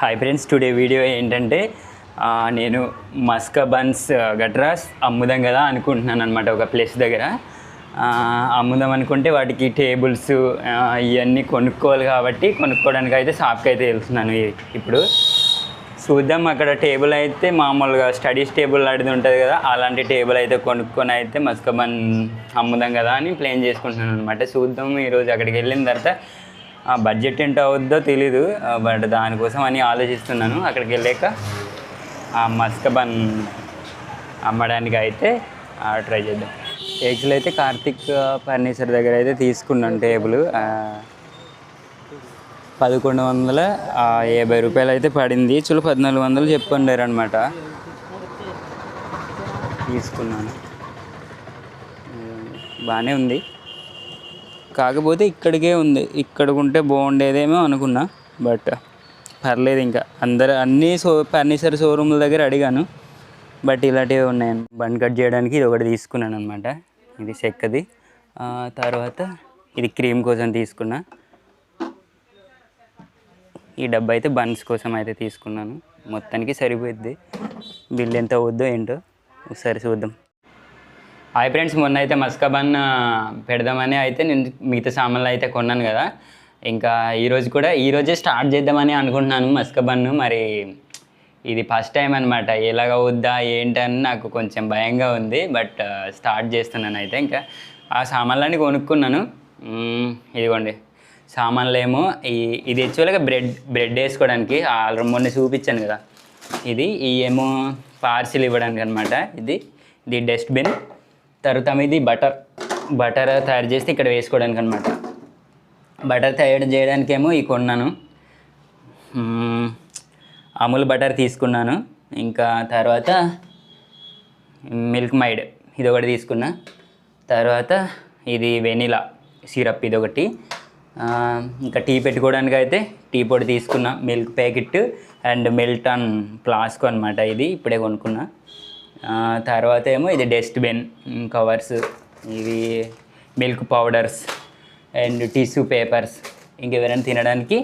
Hi friends today video ఏంటంటే నేను మస్కా buns గట్రా అమ్ముదాం కదా అనుకుంటున్నాను అనమాట ఒక ప్లేస్ దగ్గర. అమ్ముదాం అనుకుంటే వాటికి టేబుల్స్ ఇవన్నీ కొనుక్కోవాలి కాబట్టి కొనుక్కోవడానికి అయితే షాప్కి అయితే వెళ్తున్నాను ఇప్పుడు. చూద్దాం అక్కడ టేబుల్ అయితే మామూలుగా స్టడీస్ టేబుల్ లాంటిది ఉంటుంది కదా అలాంటి టేబుల్ అయితే కొనుక్కొని అయితే మస్కబన్ అమ్ముదాం కదా అని ప్లాన్ చేసుకుంటున్నాను అనమాట చూద్దాం ఈరోజు అక్కడికి వెళ్ళిన తర్వాత ఆ బడ్జెట్ ఎంత అవుద్దో తెలీదు బట్ దానికోసం అని ఆలోచిస్తున్నాను. అక్కడికి వెళ్ళాక ఆ మస్కబన్ అమ్మడానికి అయితే ట్రై చేద్దాం. యాక్చువల్ అయితే కార్తిక్ ఫర్నిచర్ దగ్గర అయితే తీసుకున్నాను టేబుల్. పదకొండు వందల యాభై రూపాయలు అయితే పడింది. చూడు పద్నాలుగు వందలు చెప్పుండారు అనమాట తీసుకున్నాను. బాగానే ఉంది. కాకపోతే ఇక్కడికే ఉంది. ఇక్కడ ఉంటే బాగుండేదేమో అనుకున్నా. బట్ పర్లేదు ఇంకా. అందరు అన్ని షో ఫర్నిచర్ షోరూమ్ల దగ్గర అడిగాను. బట్ ఇలాంటివి ఉన్నాయి. బండ్ కట్ చేయడానికి ఇది ఒకటి తీసుకున్నాను అనమాట ఇది చెక్కది. తర్వాత ఇది క్రీమ్ కోసం తీసుకున్నా. ఈ డబ్బా అయితే బన్స్ కోసం అయితే తీసుకున్నాను. మొత్తానికి సరిపోద్ది బిల్ ఎంత వద్దో ఏంటో ఒకసారి చూద్దాం. హాయ్ ఫ్రెండ్స్ మొన్న అయితే మస్కాబన్ పెడదామని అయితే నేను మిగతా సామాన్లు అయితే కొన్నాను కదా. ఇంకా ఈరోజు కూడా ఈరోజే స్టార్ట్ చేద్దామని అనుకుంటున్నాను మస్కాబన్ను మరి ఇది ఫస్ట్ టైం అనమాట ఎలాగ అవుద్దా ఏంటని నాకు కొంచెం భయంగా ఉంది బట్ స్టార్ట్ చేస్తున్నాను అయితే ఇంకా. ఆ సామాన్లన్నీ కొనుక్కున్నాను. ఇదిగోండి. సామాన్లు ఏమో ఈ ఇది యాక్చువల్గా బ్రెడ్ బ్రెడ్ వేసుకోవడానికి ఆల్రెడీ మొన్న చూపించాను కదా. ఇది ఈ ఏమో పార్సిల్ ఇవ్వడానికి అనమాట ఇది ఇది డస్ట్బిన్. తర్వాత ఇది బటర్ బటర్ తయారు చేస్తే ఇక్కడ వేసుకోవడానికి అనమాట బటర్ తయారు చేయడానికేమో ఈ కొన్నాను. అమూల్ బటర్ తీసుకున్నాను. ఇంకా తర్వాత మిల్క్ మైడ్ ఇది ఒకటి తీసుకున్నా. తర్వాత ఇది వెనిలా సిరప్ ఇది ఒకటి ఇంకా టీ పెట్టుకోవడానికి అయితే టీ పొడి తీసుకున్నా. Milk packet and Milton flask అనమాట ఇది. ఇప్పుడే కొనుక్కున్నా. తర్వాత ఏమో ఇది డస్ట్బిన్ కవర్స్ ఇవి milk powders and tissue papers ఇంకెవరైనా తినడానికి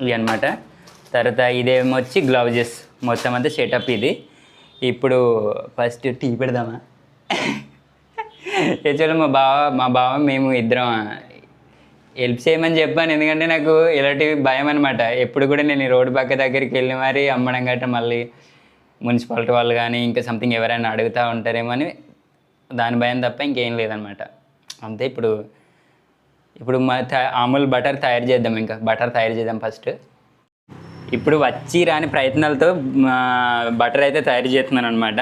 ఇవి అనమాట తర్వాత ఇదేమో వచ్చి గ్లౌజెస్ మొత్తం అంతా సెటప్ ఇది. ఇప్పుడు ఫస్ట్ టీ పెడదామా? యాక్చువల్లీ మా బావ మా బావ మేము ఇద్దరం హెల్ప్ చేయమని చెప్పాను. ఎందుకంటే నాకు ఇలాంటి భయం అనమాట ఎప్పుడు కూడా నేను ఈ రోడ్డు పక్క దగ్గరికి వెళ్ళి మరీ అమ్మడం గట్రా మళ్ళీ మున్సిపాలిటీ వాళ్ళు కానీ ఇంకా సంథింగ్ ఎవరైనా అడుగుతూ ఉంటారేమో అని దాని భయం తప్ప ఇంకేం లేదనమాట అంతే ఇప్పుడు ఇప్పుడు మా త- అమూల్ బటర్ తయారు చేద్దాం ఇంకా బటర్ తయారు చేద్దాం ఫస్ట్ ఇప్పుడు వచ్చి రాని ప్రయత్నాలతో మా బటర్ అయితే తయారు చేస్తున్నాను అనమాట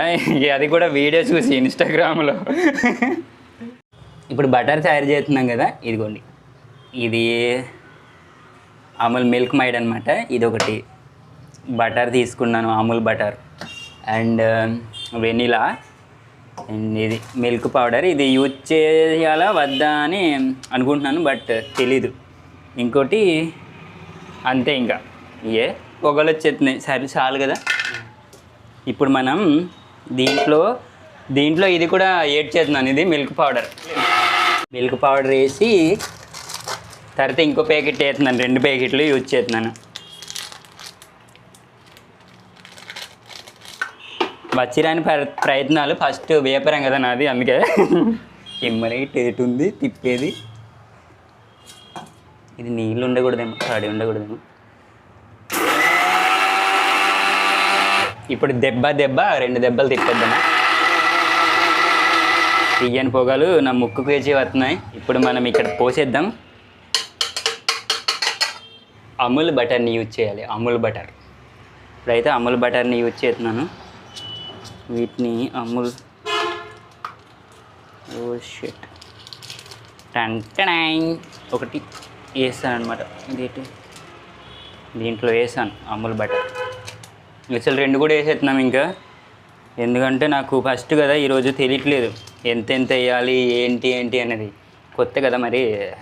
అది కూడా వీడియో చూసి ఇన్స్టాగ్రామ్లో ఇప్పుడు బటర్ తయారు చేస్తున్నాం కదా ఇదిగోండి. ఇది అమూల్ మిల్క్ మైడ్ అనమాట ఇది ఒకటి బటర్ తీసుకున్నాను Amul butter and vanilla and ఇది మిల్క్ పౌడర్. ఇది యూజ్ చేయాలా వద్దా అని అనుకుంటున్నాను బట్ తెలీదు. ఇంకోటి అంతే ఇంకా. ఏ పొగలు వచ్చేస్తున్నాయి సరే చాలు కదా. ఇప్పుడు మనం దీంట్లో దీంట్లో ఇది కూడా ఏడ్ చేస్తున్నాను ఇది మిల్క్ పౌడర్. మిల్క్ పౌడర్ వేసి తర్వాత ఇంకో ప్యాకెట్ వేస్తున్నాను రెండు ప్యాకెట్లు యూజ్ చేస్తున్నాను. వచ్చిరాని ప్రయత్నాలు ఫస్ట్ వేపరం కదా నాది అందుకే. ఇమ్మని టేట్ ఉంది తిప్పేది. ఇది నీళ్ళు ఉండకూడదేమో తడి ఉండకూడదేమో. ఇప్పుడు దెబ్బ దెబ్బ రెండు దెబ్బలు తిప్పేద్దామా తీయని పొగలు నా ముక్కు వేచి వస్తున్నాయి. ఇప్పుడు మనం ఇక్కడ పోసేద్దాం. అమూల్ బటర్ని యూజ్ చేయాలి అమూల్ బటర్. ఇప్పుడైతే అమూల్ బటర్ని యూజ్ చేస్తున్నాను. వీటిని అమూల్. ఓ షెట్. టంటనాయింగ్ ఒకటి వేసాను అనమాట ఇదేంటి? దీంట్లో వేసాను అమూల్ బటర్. అసలు రెండు కూడా వేసేస్తున్నాం ఇంకా. ఎందుకంటే నాకు ఫస్ట్ కదా ఈరోజు తెలియట్లేదు. ఎంత ఎంత వేయాలి ఏంటి ఏంటి అనేది. కొత్త కదా మరి.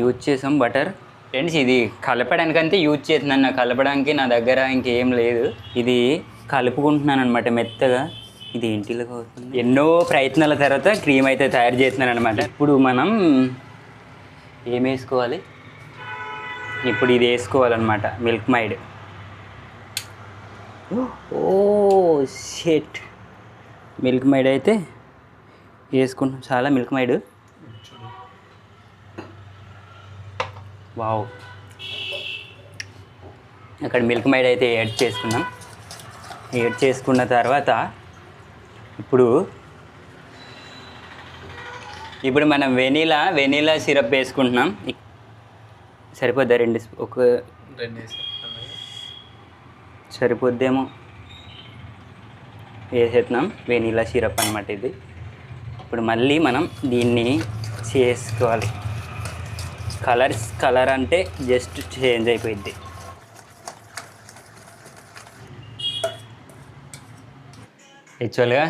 యూజ్ చేసాం బటర్. ఫ్రెండ్స్ ఇది కలపడానికంటే యూజ్ చేస్తున్నాను. నా కలపడానికి నా దగ్గర ఇంకేం లేదు. ఇది కలుపుకుంటున్నాను అనమాట మెత్తగా. ఇది ఇంటిలోకి అవుతుంది ఎన్నో ప్రయత్నాల తర్వాత క్రీమ్ అయితే తయారు చేస్తున్నాను అనమాట ఇప్పుడు మనం ఏం వేసుకోవాలి? ఇప్పుడు ఇది వేసుకోవాలన్నమాట. మిల్క్ మైడ్ ఓ షెట్ మిల్క్ మైడ్ అయితే వేసుకుంటాం చాలా మిల్క్ మైడ్ వావ్. అక్కడ మిల్క్ మైడ్ అయితే యాడ్ చేసుకున్నాం. యాడ్ చేసుకున్న తర్వాత ఇప్పుడు ఇప్పుడు మనం వెనీలా వెనీలా సిరప్ వేసుకుంటున్నాం. సరిపోద్దా రెండు ఒక సరిపోద్దేమో. వేసేస్తున్నాం వెనీలా సిరప్ అనమాట ఇది. ఇప్పుడు మళ్ళీ మనం దీన్ని చేసుకోవాలి. కలర్స్ కలర్ అంటే జస్ట్ చేంజ్ అయిపోయింది యాక్చువల్గా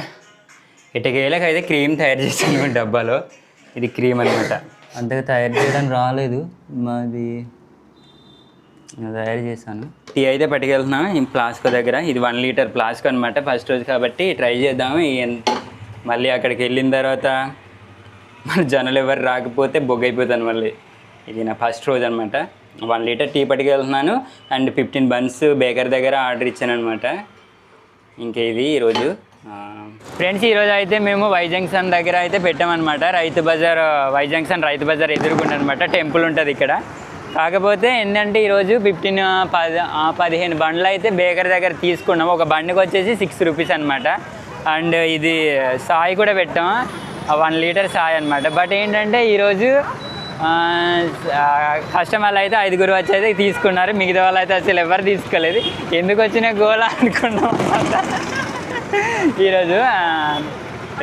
ఇటకేలకు అయితే క్రీమ్ తయారు చేశాను డబ్బాలో. ఇది క్రీమ్ అనమాట అంతగా తయారు చేయడానికి రాలేదు. మాది తయారు చేశాను. టీ అయితే పట్టుకెళ్తున్నాము. ఈ ప్లాస్క్ దగ్గర. ఇది వన్ లీటర్ ప్లాస్క్ అనమాట ఫస్ట్ రోజు కాబట్టి ట్రై చేద్దాము. మళ్ళీ అక్కడికి వెళ్ళిన తర్వాత మన జనాలు ఎవరు రాకపోతే బొగ్గైపోతాను మళ్ళీ. ఇది నా ఫస్ట్ రోజు అనమాట వన్ లీటర్ టీ పట్టుకెళ్తున్నాను. అండ్ ఫిఫ్టీన్ బన్స్ బేకర్ దగ్గర ఆర్డర్ ఇచ్చాను అనమాట ఇంకా ఇది ఈరోజు. ఫ్రెండ్స్ ఈరోజు అయితే మేము వైజంక్షన్ దగ్గర అయితే పెట్టామన్నమాట. రైతు బజార్ వైజంక్షన్ రైతు బజార్ ఎదురుకుండా అనమాట టెంపుల్ ఉంటుంది ఇక్కడ. కాకపోతే ఏంటంటే ఈరోజు ఫిఫ్టీన్ పది పదిహేను బండ్లు అయితే బేకర్ దగ్గర తీసుకున్నాం ఒక బండికి వచ్చేసి సిక్స్ రూపీస్ అనమాట అండ్ ఇది సాయి కూడా పెట్టాము వన్ లీటర్ సాయి అనమాట బట్ ఏంటంటే ఈరోజు కస్టమర్లు అయితే ఐదుగురు వచ్చి అయితే తీసుకున్నారు. మిగతా వాళ్ళు అయితే అసలు ఎవరు తీసుకోలేదు. ఎందుకు వచ్చిన గోలా అనుకున్నాం ఈరోజు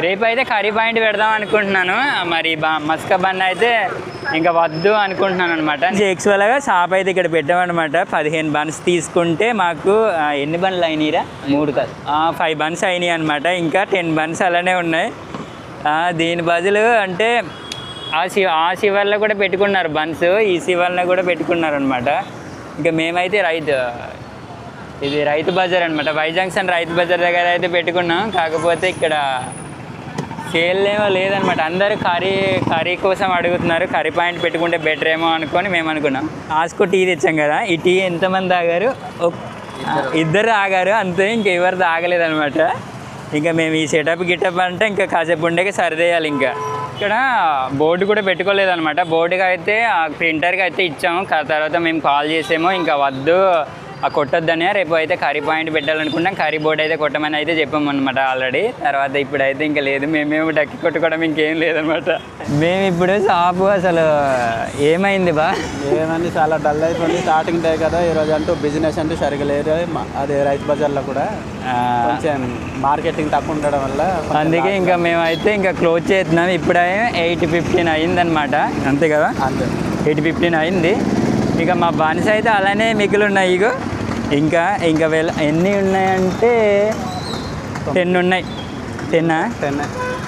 రేపు అయితే కర్రీ పాయింట్ పెడదాం అనుకుంటున్నాను. మరి బా మస్క బన్ అయితే ఇంకా వద్దు అనుకుంటున్నాను అనమాట యాక్చువల్గా షాప్ అయితే ఇక్కడ పెట్టామన్నమాట. పదిహేను బన్స్ తీసుకుంటే మాకు ఎన్ని బండ్లు అయినాయిరా? మూడు కాదు. ఫైవ్ బన్స్ అయినాయి అనమాట ఇంకా టెన్ బన్స్ అలానే ఉన్నాయి. దీని బదులు అంటే ఆ శివ ఆ శివర్లో కూడా పెట్టుకున్నారు బన్స్ ఈ శివర్లో కూడా పెట్టుకున్నారు అనమాట ఇంకా మేమైతే రైతు ఇది రైతు బజార్ అనమాట వై జంక్షన్ రైతు బజార్ దగ్గర అయితే పెట్టుకున్నాం. కాకపోతే ఇక్కడ సేల్ ఏమో లేదనమాట అందరూ కర్రీ కర్రీ కోసం అడుగుతున్నారు. కర్రీ పాయింట్ పెట్టుకుంటే బెటర్ ఏమో అనుకొని మేము అనుకున్నాం. ఆస్కో టీ తెచ్చాం కదా ఈ టీ ఎంతమంది తాగారు? ఇద్దరు తాగారు. అంతే ఇంకెవరు తాగలేదు ఇంకా మేము ఈ సెటప్ గిటప్ అంటే ఇంకా కాసేపు ఉండేకి సరిదేయాలి ఇంకా. ఇక్కడ బోర్డు కూడా పెట్టుకోలేదు అనమాట బోర్డుకి అయితే ఆ ప్రింటర్కి అయితే ఇచ్చాము తర్వాత మేము కాల్ చేసాము. ఇంకా వద్దు. ఆ కొట్టొద్దనే రేపు అయితే కర్రీ పాయింట్ పెట్టాలనుకుంటాం కర్రీ బోర్డు అయితే కొట్టమని అయితే చెప్పాము అనమాట ఆల్రెడీ తర్వాత ఇప్పుడైతే ఇంకా లేదు. మేమేమో డక్కి కొట్టుకోవడం ఇంకేం లేదనమాట మేము ఇప్పుడు షాపు అసలు ఏమైంది బా? ఏమండి చాలా డల్ అయిపోయింది. స్టార్టింగ్ డే కదా. ఈరోజు అంటూ బిజినెస్ అంటూ సరిగా లేదు. అదే రైతు బజార్లో కూడా. కొంచెం మార్కెటింగ్ తక్కువ ఉండడం వల్ల అందుకే ఇంకా మేమైతే ఇంకా క్లోజ్ చేస్తున్నాం. ఇప్పుడే ఎయిట్ ఫిఫ్టీన్ అయిందనమాట అంతే కదా? అంతే. ఎయిట్ ఫిఫ్టీన్ అయింది. ఇక మా బానిస అయితే అలానే మిగిలి ఉన్నాయి ఇగో. ఇంకా ఇంకా వెళ్ళ ఎన్ని ఉన్నాయంటే టెన్ ఉన్నాయి. టెన్నా టెన్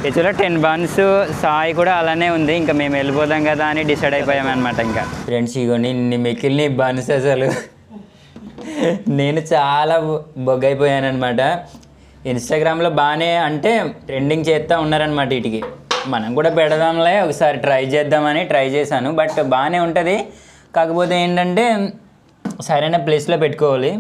యాక్చువల్గా టెన్ బన్స్ సాయి కూడా అలానే ఉంది. ఇంకా మేము వెళ్ళిపోదాం కదా అని డిసైడ్ అయిపోయాం అనమాట ఇంకా. ఫ్రెండ్స్ ఇగోని ఇన్ని మిగిలిన బన్స్ అసలు. నేను చాలా బొగ్గైపోయాను అనమాట ఇన్స్టాగ్రామ్లో బాగానే అంటే ట్రెండింగ్ చేస్తూ ఉన్నారనమాట వీటికి. మనం కూడా పెడదాంలే ఒకసారి ట్రై చేద్దామని ట్రై చేశాను. బట్ బాగానే ఉంటుంది. కాకపోతే ఏంటంటే సరైన ప్లేస్లో పెట్టుకోవాలి.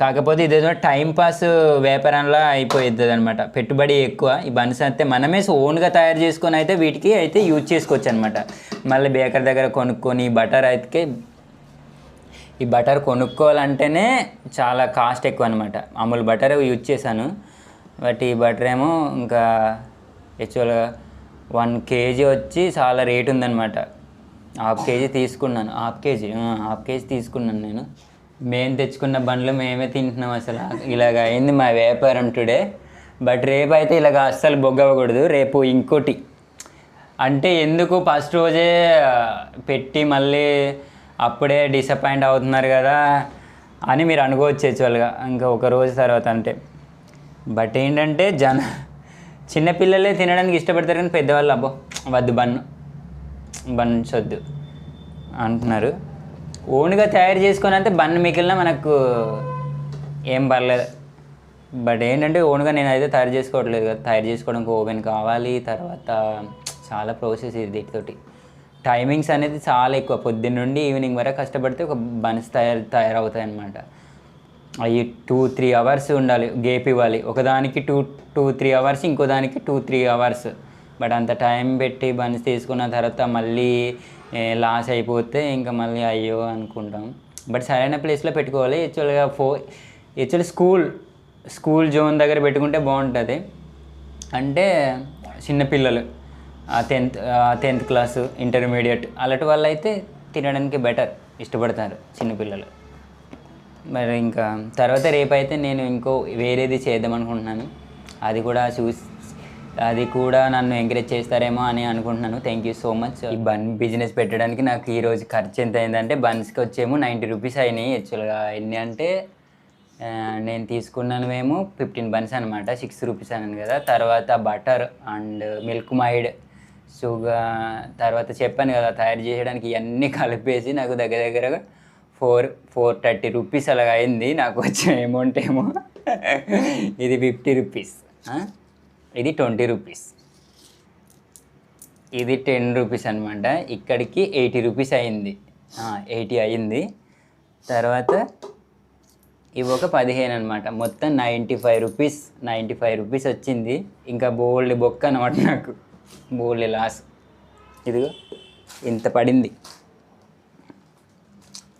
కాకపోతే ఇదేదో టైం పాస్ వ్యాపారంలో అయిపోతుంది అనమాట పెట్టుబడి ఎక్కువ. ఈ బన్స్ అయితే మనమే ఓన్గా తయారు చేసుకొని అయితే వీటికి అయితే యూజ్ చేసుకోవచ్చు అనమాట మళ్ళీ బేకర్ దగ్గర కొనుక్కొని బటర్ అయితే ఈ బటర్ కొనుక్కోవాలంటేనే చాలా కాస్ట్ ఎక్కువ అనమాట అమూల్ బటర్ యూజ్ చేశాను. బట్ ఈ బటర్ ఏమో ఇంకా యాక్చువల్గా వన్ కేజీ వచ్చి చాలా రేట్ ఉందన్నమాట హాఫ్ కేజీ తీసుకున్నాను హాఫ్ కేజీ హాఫ్ కేజీ తీసుకున్నాను నేను. మేము తెచ్చుకున్న బండ్లు మేమే తింటున్నాం అసలు. ఇలాగ అయింది మా వ్యాపారం టుడే. బట్ రేపు అయితే ఇలాగ అస్సలు బొగ్గవకూడదు రేపు ఇంకోటి. అంటే ఎందుకు ఫస్ట్ రోజే పెట్టి మళ్ళీ అప్పుడే డిసప్పాయింట్ అవుతున్నారు కదా అని మీరు అనుకోవచ్చు యాక్చువల్గా ఇంకా ఒక రోజు తర్వాత అంటే బట్ ఏంటంటే జన చిన్నపిల్లలే తినడానికి ఇష్టపడతారు కానీ పెద్దవాళ్ళు అబ్బో వద్దు బన్ను. బన్సొద్దు అంటున్నారు. ఓన్గా తయారు చేసుకొని అంటే బన్ మిగిలిన మనకు ఏం పర్లేదు. బట్ ఏంటంటే ఓన్గా నేను అయితే తయారు చేసుకోవట్లేదు కదా. తయారు చేసుకోవడానికి ఓవెన్ కావాలి తర్వాత చాలా ప్రాసెస్ ఇది దీటితోటి టైమింగ్స్ అనేది చాలా ఎక్కువ. పొద్దున్న నుండి ఈవినింగ్ వరకు కష్టపడితే ఒక బన్స్ తయారు తయారవుతాయి అన్నమాట అవి టూ త్రీ అవర్స్ ఉండాలి. గేప్ ఇవ్వాలి. ఒకదానికి టూ టూ త్రీ అవర్స్ ఇంకో దానికి టూ త్రీ అవర్స్ బట్ అంత టైం పెట్టి బన్స్ తీసుకున్న తర్వాత మళ్ళీ లాస్ అయిపోతే ఇంకా మళ్ళీ అయ్యో అనుకుంటాం. బట్ సరైన ప్లేస్లో పెట్టుకోవాలి. యాక్చువల్గా ఫో యాక్చువల్లీ స్కూల్ స్కూల్ జోన్ దగ్గర పెట్టుకుంటే బాగుంటుంది. అంటే చిన్నపిల్లలు టెన్త్ టెన్త్ క్లాసు ఇంటర్మీడియట్ అలాంటి వాళ్ళు అయితే తినడానికి బెటర్ ఇష్టపడతారు చిన్నపిల్లలు మరి ఇంకా తర్వాత రేపైతే నేను ఇంకో వేరేది చేద్దాం అనుకుంటున్నాను. అది కూడా చూసి అది కూడా నన్ను ఎంకరేజ్ చేస్తారేమో అని అనుకుంటున్నాను. థ్యాంక్ యూ సో మచ్ ఈ బన్ బిజినెస్ పెట్టడానికి నాకు ఈరోజు ఖర్చు ఎంత అయిందంటే బన్స్కి వచ్చేమో నైంటీ రూపీస్ అయినాయి యాక్చువల్గా ఎన్ని అంటే నేను తీసుకున్నాను మేము ఫిఫ్టీన్ బన్స్ అనమాట సిక్స్ రూపీస్ అన్నాను కదా. తర్వాత బటర్ అండ్ మిల్క్ మైడ్ షుగర్ తర్వాత చెప్పాను కదా తయారు చేయడానికి ఇవన్నీ కలిపేసి నాకు దగ్గర దగ్గరగా ఫోర్ ఫోర్ థర్టీ రూపీస్ అలాగ అయింది. నాకు వచ్చిన అమౌంట్ ఏమో ఇది ఫిఫ్టీ రూపీస్ ఇది ట్వంటీ రూపీస్. ఇది టెన్ రూపీస్ అనమాట ఇక్కడికి ఎయిటీ రూపీస్ అయింది. ఎయిటీ అయింది. తర్వాత ఇవి ఒక పదిహేను అనమాట మొత్తం ninety five rupees ninety five rupees వచ్చింది. ఇంకా బోల్డ్ బొక్క అనమాట నాకు. బోల్డ్ లాస్. ఇదిగో ఇంత పడింది.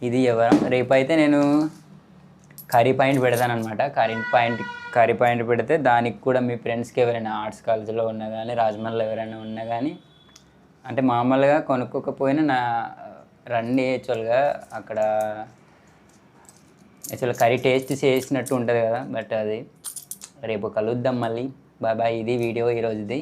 ఇది ఎవరం? రేపైతే నేను కర్రీ పాయింట్ పెడతాను అనమాట కర్రీ పాయింట్ కర్రీ పాయింట్ పెడితే దానికి కూడా మీ ఫ్రెండ్స్కి ఎవరైనా ఆర్ట్స్ కాలేజీలో ఉన్నా కానీ రాజమండ్రిలో ఎవరైనా ఉన్నా కానీ అంటే మామూలుగా కొనుక్కోకపోయినా నా రండి యాక్చువల్గా అక్కడ యాక్చువల్గా కర్రీ టేస్ట్ చేసినట్టు ఉంటుంది కదా బట్ అది రేపు కలుద్దాం మళ్ళీ. బాయ్ బాయ్ ఇది వీడియో ఈరోజుది